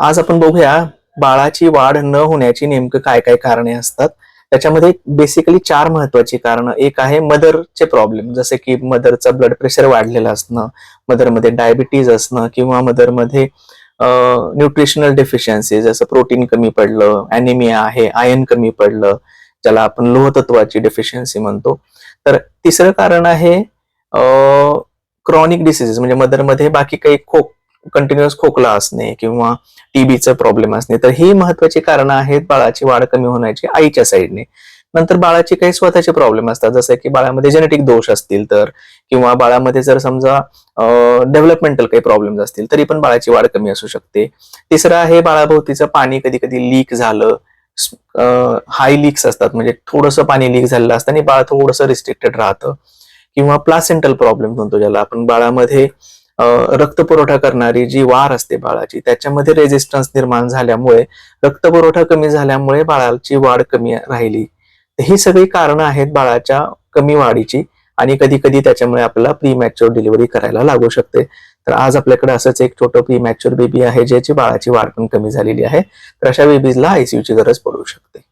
आज आपण बघूया बाळाची वाढ न होण्याची नेमकं काय काय कारणे असतात. त्याच्यामध्ये बेसिकली चार महत्वाची कारणं. एक आहे मदरचे प्रॉब्लेम जसे की मदरचं ब्लड प्रेशर वाढलेलं असणं मदरमध्ये डायबिटीज असणं किंवा मदरमध्ये न्यूट्रिशनल डेफिशियन्सी जसं प्रोटीन कमी पडलं अॅनिमिया आहे आयन कमी पडलं ज्याला आपण लोहतत्वाची डेफिशियन्सी म्हणतो. तर तिसरं कारण आहे क्रॉनिक डिसीजेस म्हणजे मदरमध्ये बाकी काही खोक कंटिन्युअस खोकला असणे किंवा टीबीचा प्रॉब्लेम असणे. तर ही महत्वाची कारणं आहेत बाळाची वाढ कमी होण्याची आईच्या साईडने. नंतर बाळाची काही स्वतःचे प्रॉब्लेम असतात. जसं की बाळामध्ये जेनेटिक दोष असतील तर किंवा बाळामध्ये जर समजा डेव्हलपमेंटल काही प्रॉब्लेम्स असतील तरी पण बाळाची वाढ कमी असू शकते. तिसरं आहे बाळाभोवतीचं पाणी कधी कधी लीक झालं हाय लीक्स असतात. म्हणजे थोडंसं पाणी लीक झालेलं असतं आणि बाळ थोडंसं रिस्ट्रिक्टेड राहतं. किंवा प्लासेंटल प्रॉब्लेम म्हणतो ज्याला आपण. बाळामध्ये रक्तपुरवठा करणारी जी वार असते बाळाची त्याच्यामध्ये रेजिस्टन्स निर्माण झाल्यामुळे रक्तपुरवठा कमी झाल्यामुळे बाळाची वाढ कमी राहिली. ही सगळी कारणं आहेत बाळाच्या कमी वाढीची आणि कधी कधी त्याच्यामुळे आपल्याला प्री मॅच्युअर डिलिव्हरी करायला लागू शकते. तर आज आपल्याकडे असंच एक छोटं प्री मॅच्युअर बेबी आहे ज्याची बाळाची वाढ पण कमी झालेली आहे. तर अशा बेबीजला आयसीयूची गरज पडू शकते.